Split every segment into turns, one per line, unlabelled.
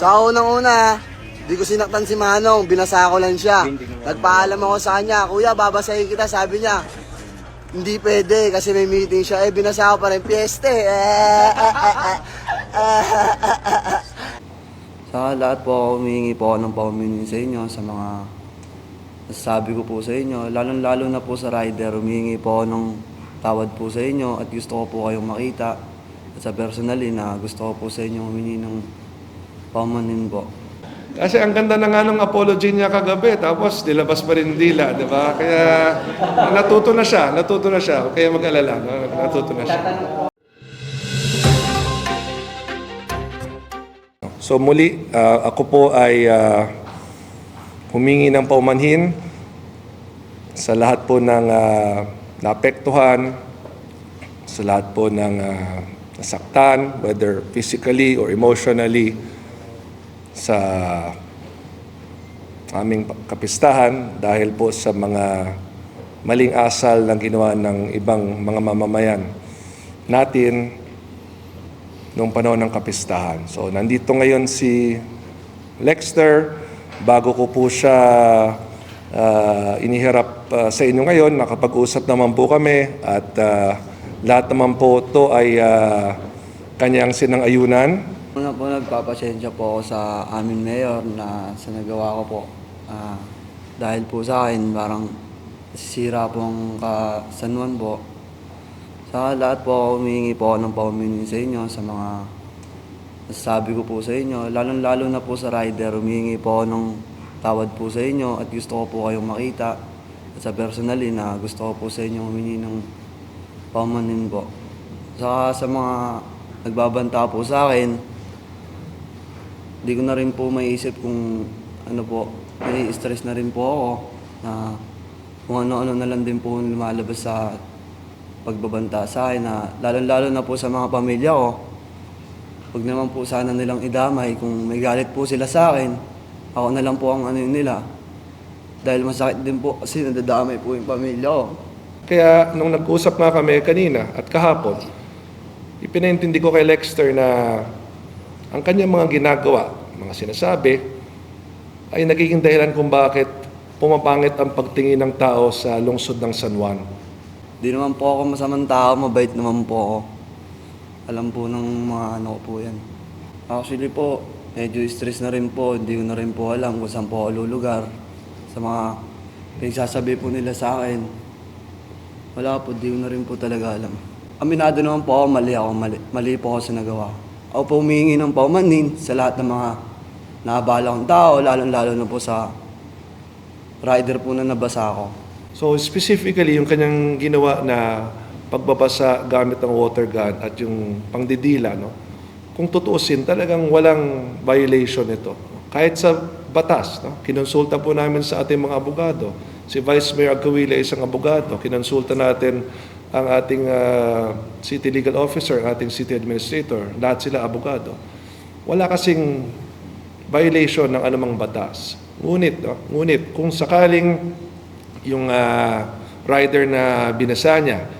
Sa unang-una, di ko sinaktan si Manong, binasa ko lang siya. Nagpaalam ako sa kanya, Kuya, babasahin kita, sabi niya. Hindi pwede kasi may meeting siya. Eh, binasa ko pa rin, piyeste. Eh,
Sa lahat po ako humingi po ako ng paumingi sa inyo sa mga nasasabi ko po sa inyo. Lalo-lalo na po sa rider, humingi po ako ng tawad po sa inyo at gusto ko po kayong makita. At sa personally na gusto ko po sa inyo humingi ng paumanin po.
Kasi ang ganda na nga ng apology niya kagabi, tapos nilabas pa rin dila, di ba? Kaya natuto na siya, natuto na siya. Kayo mag-alala, natuto na siya. So muli, ah, ako po ay ah, humingi ng paumanhin sa lahat po ng ah, naapektuhan, sa lahat po ng ah, nasaktan, whether physically or emotionally, sa aming kapistahan dahil po sa mga maling asal na ginawa ng ibang mga mamamayan natin noong panahon ng kapistahan. So nandito ngayon si Lexter, bago ko po siya ah, iniharap ah, sa inyo ngayon, nakapag-usap naman po kami at ah, lahat naman po to ay ah, kanyang sinang-ayunan.
Una po nagpapasensya po ako sa amin mayor na sa nagawa ko po. Ah, dahil po sa akin parang sira po ang kasanuan po. Sa lahat po humingi po ako ng paumingi sa inyo sa mga nasasabi ko po sa inyo. Lalo-lalo na po sa rider, humingi po ako ng tawad po sa inyo at gusto ko po kayong makita. At sa personally na gusto ko po sa inyo humingi ng paumanin po. Saka sa mga nagbabanta po sa akin, Di ko na rin po maiisip kung ano po, nai-stress na rin po ako na kung ano-ano na lang din po lumalabas sa pagbabanta sa akin na lalo-lalo na po sa mga pamilya ko. Huwag naman po sana nilang idamay kung may galit po sila sa akin. Ako na lang po ang ano nila. Dahil masakit din po kasi nadadamay po yung pamilya ko.
Kaya nung nag-usap nga kami kanina at kahapon, ipinaintindi ko kay Lexter na ang kanyang mga ginagawa, mga sinasabi, ay nagiging dahilan kung bakit pumapangit ang pagtingin ng tao sa lungsod ng San Juan.
Di naman po ako masamang tao, mabait naman po ako. Alam po ng mga ano ko po yan. Actually po, medyo stress na rin po. Hindi ko na rin po alam kung saan po ako lulugar. Sa mga pinagsasabi po nila sa akin. Wala po, di ko na rin po talaga alam. Aminado naman po ako, mali ako, mali, mali po ako sa nagawa. Ako po humingi ng paumanin sa lahat ng mga nakabala kong tao, lalong-lalo na po sa rider po na nabasa ako.
So specifically, yung kanyang ginawa na pagbabasa gamit ng water gun at yung pangdidila, no? kung tutuusin, talagang walang violation ito. Kahit sa batas, no? kinonsulta po namin sa ating mga abogado. Si Vice Mayor Agawila isang abogado. Kinonsulta natin ang ating ah, city legal officer, ang ating city administrator. Lahat sila abogado. Wala kasing violation ng anumang batas. Ngunit, no? ngunit kung sakaling yung ah, rider na binasa niya,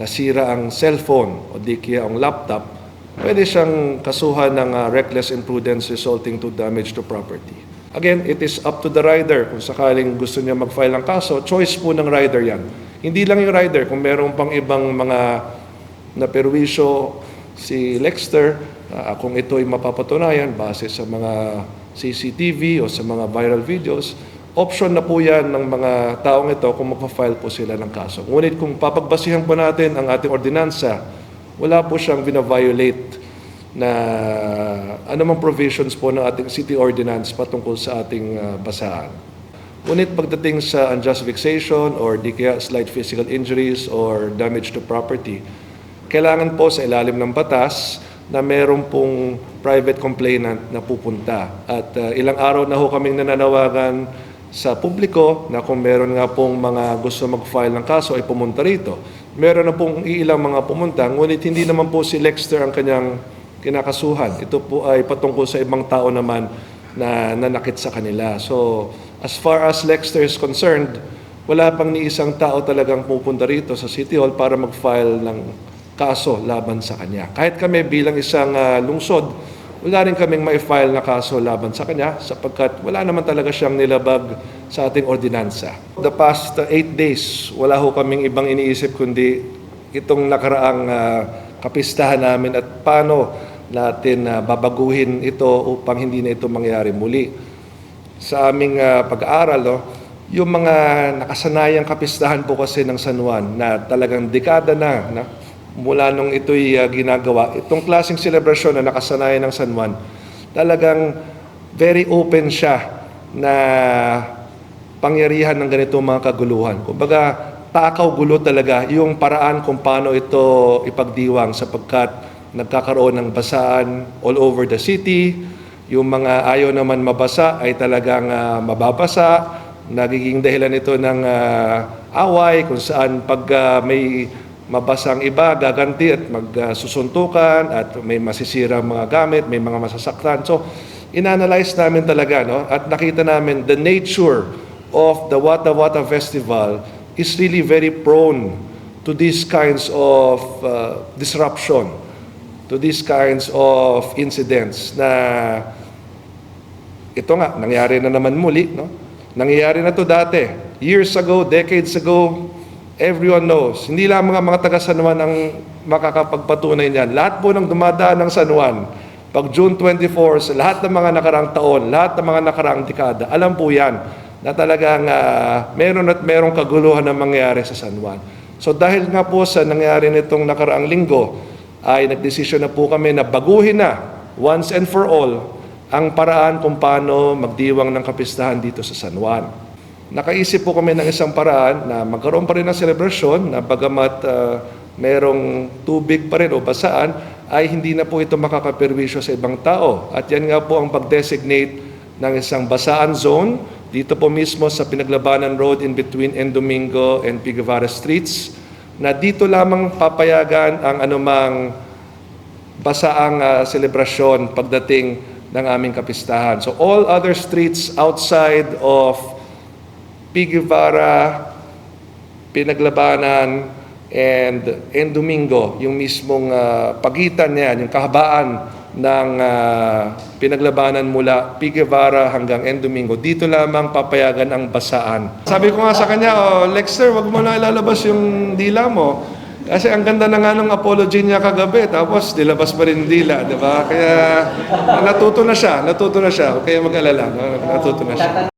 nasira ang cellphone o di kaya ang laptop, pwede siyang kasuhan ng ah, reckless imprudence resulting to damage to property. Again, it is up to the rider kung sakaling gusto niya mag-file ng kaso, choice po ng rider yan. Hindi lang yung rider, kung meron pang ibang mga na perwisyo si Lexter, ah, kung ito ay mapapatunayan base sa mga CCTV o sa mga viral videos, option na po yan ng mga taong ito kung magpa-file po sila ng kaso. Ngunit kung papagbasihan po natin ang ating ordinansa, wala po siyang bina-violate na anumang provisions po ng ating city ordinance patungkol sa ating ah, basahan. Ngunit pagdating sa unjust vexation or di kaya slight physical injuries or damage to property, kailangan po sa ilalim ng batas na meron pong private complainant na pupunta. At uh, ilang araw na ho kaming nananawagan sa publiko na kung meron nga pong mga gusto mag-file ng kaso ay pumunta rito. Meron na pong ilang mga pumunta, ngunit hindi naman po si Lexter ang kanyang kinakasuhan. Ito po ay patungkol sa ibang tao naman na nanakit sa kanila. So, as far as Lexter is concerned, wala pang ni isang tao talagang pupunta rito sa City Hall para mag-file ng kaso laban sa kanya. Kahit kami bilang isang ah, lungsod, wala rin kaming ma-file na kaso laban sa kanya sapagkat wala naman talaga siyang nilabag sa ating ordinansa. The past uh, eight days, wala ho kaming ibang iniisip kundi itong nakaraang uh, kapistahan namin at paano natin uh, babaguhin ito upang hindi na ito mangyari muli. Sa aming uh, pag-aaral, no, yung mga nakasanayang kapistahan po kasi ng San Juan na talagang dekada na, na mula nung ito'y uh, ginagawa, itong klaseng selebrasyon na nakasanayan ng San Juan, talagang very open siya na pangyarihan ng ganito mga kaguluhan. Kumbaga, takaw gulo talaga yung paraan kung paano ito ipagdiwang sapagkat nagkakaroon ng basaan all over the city. Yung mga ayaw naman mabasa ay talagang ah, mababasa. Nagiging dahilan ito ng ah, away kung saan pag ah, may mabasang iba, gaganti at magsusuntukan at may masisira mga gamit, may mga masasaktan. So, inanalyze namin talaga no? at nakita namin the nature of the Wata Wata Festival is really very prone to these kinds of uh, disruption, to these kinds of incidents na ito nga, nangyari na naman muli. No? Nangyayari na to dati. Years ago, decades ago, everyone knows. Hindi lang mga mga taga San Juan ang makakapagpatunay niyan. Lahat po ng dumadaan ng San Juan, pag June 24, sa lahat ng mga nakarang taon, lahat ng mga nakarang dekada, alam po yan na talagang ah, meron at merong kaguluhan na mangyayari sa San Juan. So dahil nga po sa nangyari nitong nakaraang linggo, ay nagdesisyon na po kami na baguhin na once and for all ang paraan kung paano magdiwang ng kapistahan dito sa San Juan. Nakaisip po kami ng isang paraan na magkaroon pa rin ng selebrasyon na bagamat ah, merong tubig pa rin o basaan, ay hindi na po ito makakaperwisyo sa ibang tao. At yan nga po ang pag-designate ng isang basaan zone dito po mismo sa Pinaglabanan Road in between Endomingo and Pigavara Streets na dito lamang papayagan ang anumang basaang ah, selebrasyon pagdating ng aming kapistahan. So all other streets outside of Pigivara, Pinaglabanan, and Endomingo, yung mismong ah, pagitan niyan, yung kahabaan ng ah, Pinaglabanan mula Pigivara hanggang Endomingo, dito lamang papayagan ang basaan. Sabi ko nga sa kanya, oh, Lexter, wag mo na ilalabas yung dila mo. Kasi ang ganda na nga ng apology niya kagabi, tapos nilabas pa rin dila, di ba? Kaya natuto na siya, natuto na siya. Kayo mag-alala, natuto na siya.